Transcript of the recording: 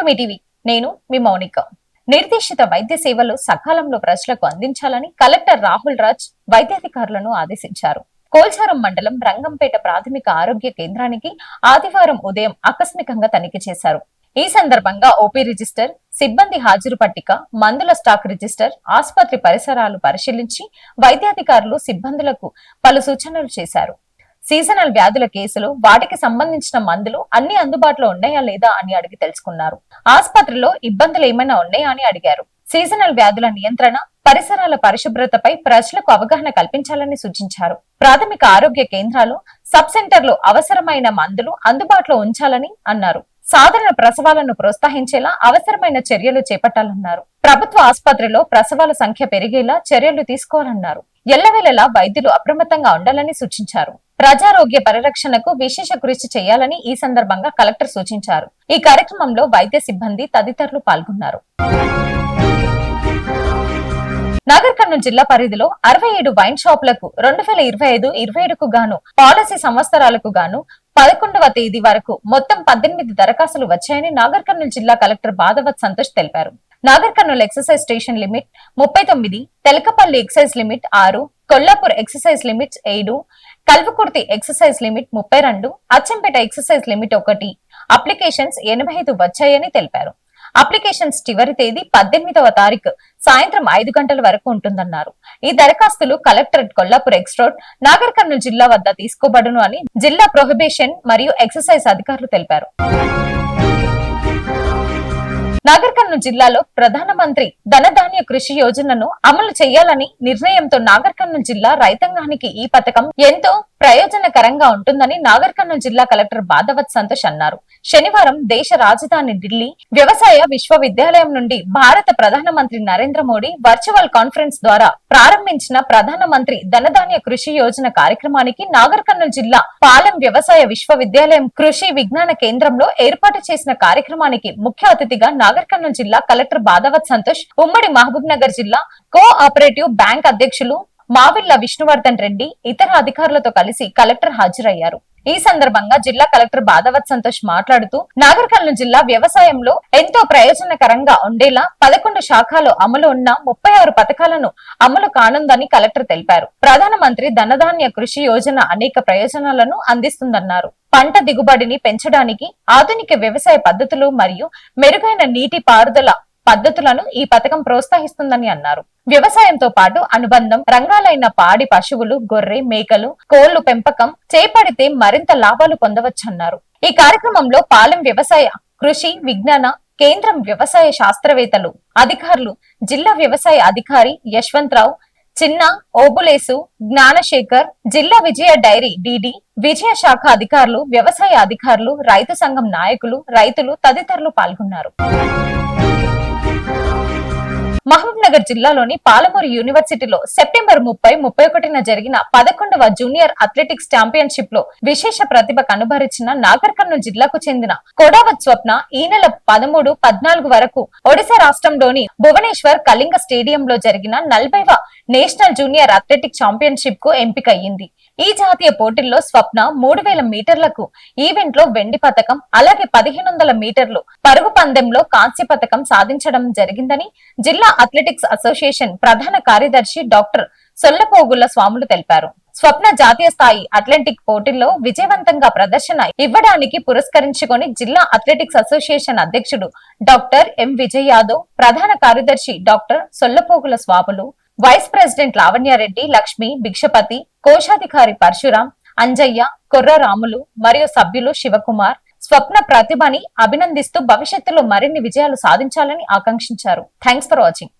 To me TV నేను మీ మౌనిక. నిర్దేశిత వైద్య సేవలు సకాలంలో ప్రజలకు అందించాలని కలెక్టర్ రాహుల్ రాజ్ వైద్యాధికారులను ఆదేశించారు. కోల్చారం మండలం రంగంపేట ప్రాథమిక ఆరోగ్య కేంద్రానికి ఆదివారం ఉదయం ఆకస్మికంగా తనిఖీ చేశారు. ఈ సందర్భంగా ఓపీ రిజిస్టర్ సిబ్బంది హాజరు పట్టిక మందుల స్టాక్ రిజిస్టర్ ఆసుపత్రి పరిసరాలు పరిశీలించి వైద్యాధికారులు సిబ్బందులకు పలు సూచనలు చేశారు. సీజనల్ వ్యాధుల కేసులు వాటికి సంబంధించిన మందులు అన్ని అందుబాటులో ఉన్నాయా లేదా అని అడిగి తెలుసుకున్నారు. ఆసుపత్రిలో ఇబ్బందులు ఏమైనా ఉన్నాయా అని అడిగారు. సీజనల్ వ్యాధుల నియంత్రణ పరిసరాల పరిశుభ్రతపై ప్రజలకు అవగాహన కల్పించాలని సూచించారు. ప్రాథమిక ఆరోగ్య కేంద్రాలు సబ్ సెంటర్లు అవసరమైన మందులు అందుబాటులో ఉంచాలని అన్నారు. సాధారణ ప్రసవాలను ప్రోత్సహించేలా అవసరమైన చర్యలు చేపట్టాలన్నారు. ప్రభుత్వ ఆసుపత్రిలో ప్రసవాల సంఖ్య పెరిగేలా చర్యలు తీసుకోవాలన్నారు. ఎల్లవేళలా వైద్యులు అప్రమత్తంగా ఉండాలని సూచించారు. ప్రజారోగ్య పరిరక్షణకు విశేష కృషి చేయాలని ఈ సందర్భంగా కలెక్టర్ సూచించారు. ఈ కార్యక్రమంలో వైద్య సిబ్బంది తదితరులు పాల్గొన్నారు. నాగర్ కర్నూలు జిల్లా పరిధిలో అరవై ఏడు వైన్ షాపులకు రెండు వేల ఇరవై ఐదు ఇరవై ఏడుకు గాను పాలసీ సంవత్సరాలకు గాను పదకొండవ తేదీ వరకు మొత్తం పద్దెనిమిది దరఖాస్తులు వచ్చాయని నాగర్ కర్నూలు జిల్లా కలెక్టర్ బాధవత్ సంతోష్ తెలిపారు. Nagar Kurnool excise station limit ముప్పై తొమ్మిది తెలకపల్లి ఎక్సైజ్ లిమిట్ ఆరు కొల్లాపూర్ ఎక్సర్సైజ్ లిమిట్ ఏడు కల్వకుర్తి ఎక్సర్సైజ్ లిమిట్ ముప్పై రెండు అచ్చంపేట ఎక్సర్సైజ్ లిమిట్ ఒకటి. అప్లికేషన్స్ ఎనభై ఐదు వచ్చాయని తెలిపారు. అప్లికేషన్స్ చివరి తేదీ పద్దెనిమిదవ తారీఖు సాయంత్రం ఐదు గంటల వరకు ఉంటుందన్నారు. ఈ దరఖాస్తులు collectorate Kollapur X road Nagar Kurnool జిల్లా వద్ద తీసుకోబడును అని జిల్లా ప్రొహిబిషన్ మరియు ఎక్సర్సైజ్ అధికారులు తెలిపారు. నాగర్ కర్నూలు జిల్లాలో ప్రధానమంత్రి ధనధాన్య కృషి యోజనను అమలు చేయాలని నిర్ణయంతో నాగర్ కర్నూలు జిల్లా రైతాంగానికి ఈ పథకం ఎంతో ప్రయోజనకరంగా ఉంటుందని నాగర్ కర్నూలు జిల్లా కలెక్టర్ బాధవత్ సంతోష్ అన్నారు. శనివారం దేశ రాజధాని ఢిల్లీ వ్యవసాయ విశ్వవిద్యాలయం నుండి భారత ప్రధానమంత్రి నరేంద్ర మోడీ వర్చువల్ కాన్ఫరెన్స్ ద్వారా ప్రారంభించిన ప్రధానమంత్రి ధనధాన్య కృషి యోజన కార్యక్రమానికి నాగర్ కర్నూలు జిల్లా పాలెం వ్యవసాయ విశ్వవిద్యాలయం కృషి విజ్ఞాన కేంద్రంలో ఏర్పాటు చేసిన కార్యక్రమానికి ముఖ్య అతిథిగా నాగర్ కర్నూలు జిల్లా కలెక్టర్ బాధవత్ సంతోష్ ఉమ్మడి మహబూబ్ నగర్ జిల్లా కో ఆపరేటివ్ బ్యాంక్ అధ్యక్షులు మావిళ్ళ విష్ణువర్ధన్ రెడ్డి ఇతర అధికారులతో కలిసి కలెక్టర్ హాజరయ్యారు. ఈ సందర్భంగా జిల్లా కలెక్టర్ బాధవత్ సంతోష్ మాట్లాడుతూ నాగర్ కర్నూలు జిల్లా వ్యవసాయంలో ఎంతో ప్రయోజనకరంగా ఉండేలా పదకొండు శాఖలు అమలు ఉన్న ముప్పై ఆరు పథకాలను అమలు కానుందని కలెక్టర్ తెలిపారు. ప్రధానమంత్రి ధనధాన్య కృషి యోజన అనేక ప్రయోజనాలను అందిస్తుందన్నారు. పంట దిగుబడిని పెంచడానికి ఆధునిక వ్యవసాయ పద్ధతులు మరియు మెరుగైన నీటి పారుదల పద్ధతులను ఈ పథకం ప్రోత్సహిస్తుందని అన్నారు. వ్యవసాయంతో పాటు అనుబంధం రంగాలైన పాడి పశువులు గొర్రె మేకలు కోళ్ళు పెంపకం చేపడితే మరింత లాభాలు పొందవచ్చన్నారు. ఈ కార్యక్రమంలో పాలెం వ్యవసాయ కృషి విజ్ఞాన కేంద్రం వ్యవసాయ శాస్త్రవేత్తలు అధికారులు జిల్లా వ్యవసాయ అధికారి యశ్వంతరావు చిన్న ఓబులేసు జ్ఞానశేఖర్ జిల్లా విజయ డైరీ డిడి విజయ శాఖ అధికారులు వ్యవసాయ అధికారులు రైతు సంఘం నాయకులు రైతులు తదితరులు పాల్గొన్నారు. మహబూబ్ నగర్ జిల్లాలోని పాలమూరు యూనివర్సిటీలో సెప్టెంబర్ ముప్పై ముప్పై ఒకటిన జరిగిన పదకొండవ జూనియర్ అథ్లెటిక్స్ ఛాంపియన్షిప్లో విశేష ప్రతిభ కనుబరిచిన నాగర్ కర్నూలు జిల్లాకు చెందిన కొడావత్ స్వప్న ఈ నెల పదమూడు పద్నాలుగు వరకు ఒడిశా రాష్ట్రంలోని భువనేశ్వర్ కళింగ స్టేడియంలో జరిగిన నలభైవ నేషనల్ జూనియర్ అథ్లెటిక్ ఛాంపియన్షిప్కు ఎంపికయ్యింది. ఈ జాతీయ పోటీల్లో స్వప్న మూడు వేల మీటర్లకు ఈవెంట్లో వెండి పథకం అలాగే పదిహేను వందల మీటర్లు పరుగు పందెంలో కాంస్య పథకం సాధించడం జరిగిందని జిల్లా అథ్లెటిక్స్ అసోసియేషన్ ప్రధాన కార్యదర్శి డాక్టర్ సొల్లపోగుల స్వాములు తెలిపారు. స్వప్న జాతీయ స్థాయి అథ్లెటిక్ పోటీల్లో విజయవంతంగా ప్రదర్శన ఇవ్వడానికి పురస్కరించుకొని జిల్లా అథ్లెటిక్స్ అసోసియేషన్ అధ్యక్షుడు డాక్టర్ ఎం విజయ్ యాదవ్ ప్రధాన కార్యదర్శి doctor Sollapogula Swamulu vice president Lavanya Reddy Lakshmi Bhikshapathi కోశాధికారి పరశురాం అంజయ్య కొర్రరాములు మరియు సభ్యులు శివకుమార్ స్వప్న ప్రతిభని అభినందిస్తూ భవిష్యత్తులో మరిన్ని విజయాలు సాధించాలని ఆకాంక్షించారు. Thanks for watching